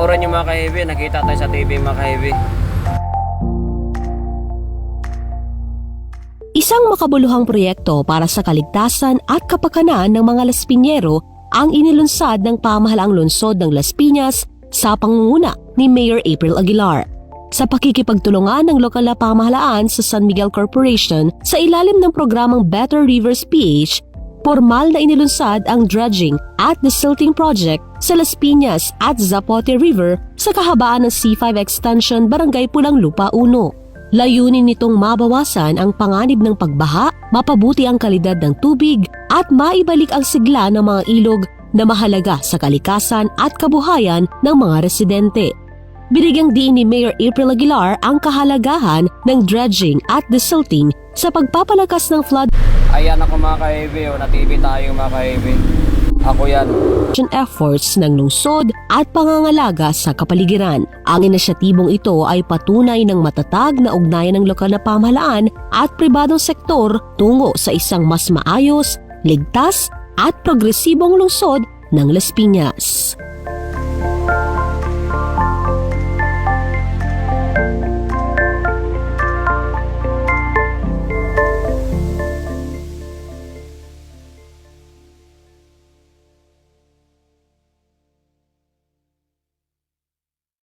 panoorin nyo mga ka-heavy. Nakita tayo sa TV mga ka-heavy. Isang makabuluhang proyekto para sa kaligtasan at kapakanan ng mga Las Piñero ang inilunsad ng pamahalaang lungsod ng Las Piñas sa pangunguna ni Mayor April Aguilar. Sa pakikipagtulungan ng lokal na pamahalaan sa San Miguel Corporation sa ilalim ng programang Better Rivers PH, formal na inilunsad ang dredging at desilting project sa Las Piñas at Zapote River sa kahabaan ng C5 Extension Barangay Pulang Lupa 1. Layunin nitong mabawasan ang panganib ng pagbaha, mapabuti ang kalidad ng tubig at maibalik ang sigla ng mga ilog na mahalaga sa kalikasan at kabuhayan ng mga residente. Binigyang diin ni Mayor April Aguilar ang kahalagahan ng dredging at desilting sa pagpapalakas ng flood Ayan ako mga ka-heavy. Oh. Na TV tayo mga ka-heavy. Ako yan. efforts ng lungsod at pangangalaga sa kapaligiran. Ang inisyatibong ito ay patunay ng matatag na ugnayan ng lokal na pamahalaan at pribadong sektor tungo sa isang mas maayos, ligtas at progresibong lungsod ng Las Piñas.